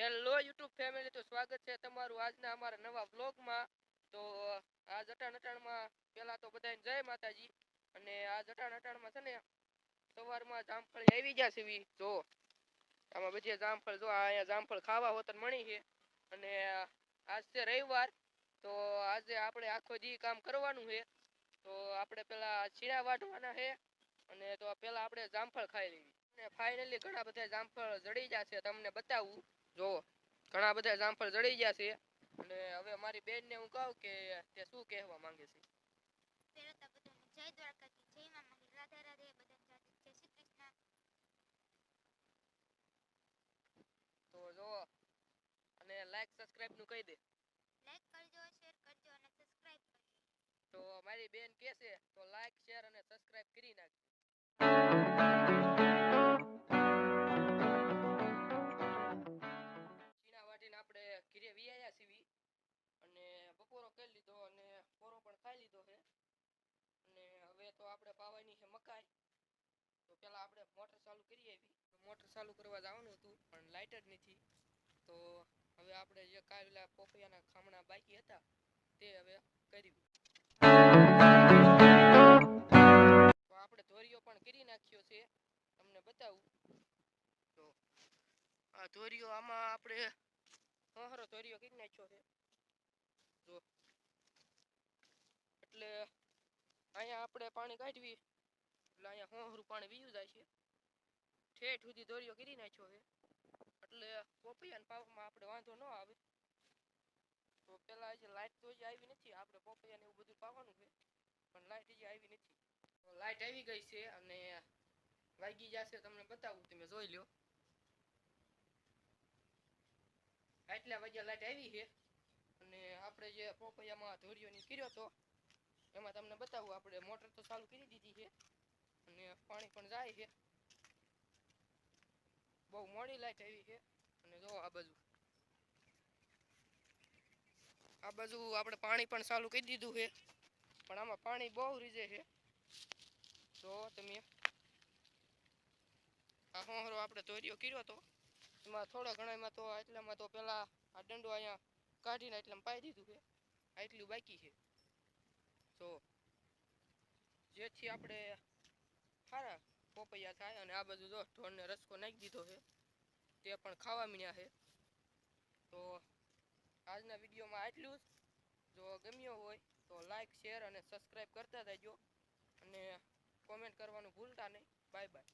Hello YouTube family તો સ્વાગત છે તમારું આજના અમારા નવા વ્લોગમાં તો આ જટાણ અટાણમાં પેલા તો બધાને જય માતાજી. અને આ જટાણ અટાણમાં છે ને, સવારમાં જામફળ આવી ગયા છે જો. આમાં બધી જામફળ, જો અહીંયા જામફળ ખાવા હોતન મળી છે. અને આજ છે રવિવાર, તો આજે આપણે આખો દી કામ કરવાનું છે. તો આપણે પેલા છીણા વાઢવાના છે. અને તો પેલા આપણે જામફળ ખાઈ લેવી અને ફાઇનલી ઘણા બધા જામફળ જડી ગયા છે, તમને બતાવું. જો ઘણા બધા જામફળ જડી ગયા છે અને હવે મારી બેન ને હું કહું કે તે શું કહેવા માંગે છે? તો જય દ્વારકાથી જય મા રાધે રાધે બધાને જય શ્રી કૃષ્ણ. તો જો અને લાઈક સબસ્ક્રાઇબનું કહી દે. લાઈક કરજો શેર કરજો અને સબસ્ક્રાઇબ કરજો. તો મારી બેન છે તો લાઈક શેર અને સબસ્ક્રાઇબ કરી નાખજો. બપોરો કરી લીધો અને પોરો પણ ખાઈ લીધો છે. અને હવે તો આપણે પાવાની છે મકાઈ. તો પેલા આપણે મોટર ચાલુ કરી આવી. મોટર ચાલુ કરવા જવાનું હતું, પણ લાઇટ જ નથી. તો હવે આપણે જે કાલે પોપૈયાના ખામણા બાકી હતા, તે હવે કર્યું. તો આપણે ધોરીઓ પણ કરી નાખ્યો છે, તમને બતાવું. તો આ ધોરીઓ આમાં આપણે હરો ધોરીઓ કરી નાખ્યો છે. જો એટલે અહીંયા આપણે પાણી કાઢવી, એટલે અહીંયા હોંહરું પાણી વીયું જાય છે. ઠેઠ સુધી દોરીઓ કરી નાખ્યો છે. એટલે પોપૈયાને પાવામાં આપણે વાંધો ન આવે. તો પેલા જે લાઈટ તો હજી આવી નથી, આપણે પોપૈયાને એવું બધું પાવાનું છે. પણ લાઈટ હજી આવી નથી. લાઈટ આવી ગઈ છે અને વાગી જશે, તમને બતાવું, તમે જોઈ લ્યો. આટલા વાગ્યા લાઈટ આવી છે. અને આપણે જે પોપૈયામાં ધોરીઓ ની કર્યો તો એમાં તમને બતાવું, આપણે મોટર તો ચાલુ કરી દીધી છે અને પાણી પણ જાય છે. બહુ મોડી લાઈટ આવી છે અને જો આ બાજુ. આ બાજુ આપણે પાણી પણ ચાલુ કરી દીધું છે, પણ આમાં પાણી બહુ રીજે છે. જો તમે આ હોહરો આપણે ધોરીઓ કર્યો તો એમાં થોડા ઘણામાં તો એટલામાં તો પેલા આ દંડો અહીંયા કાઢીને એટલે પાઈ દીધું છે. આટલું બાકી છે. તો જેથી આપણે સારા પોપૈયા થાય અને આ બધું જો ઢોરને રસકો નાખી દીધો છે. તે પણ ખાવા મીણ્યા છે. તો આજના વિડીયોમાં આટલું જ. જો ગમ્યો હોય તો લાઈક, શેર અને સબસ્ક્રાઈબ કરતા રહેજો. અને કોમેન્ટ કરવાનું ભૂલતા નહીં. Bye bye.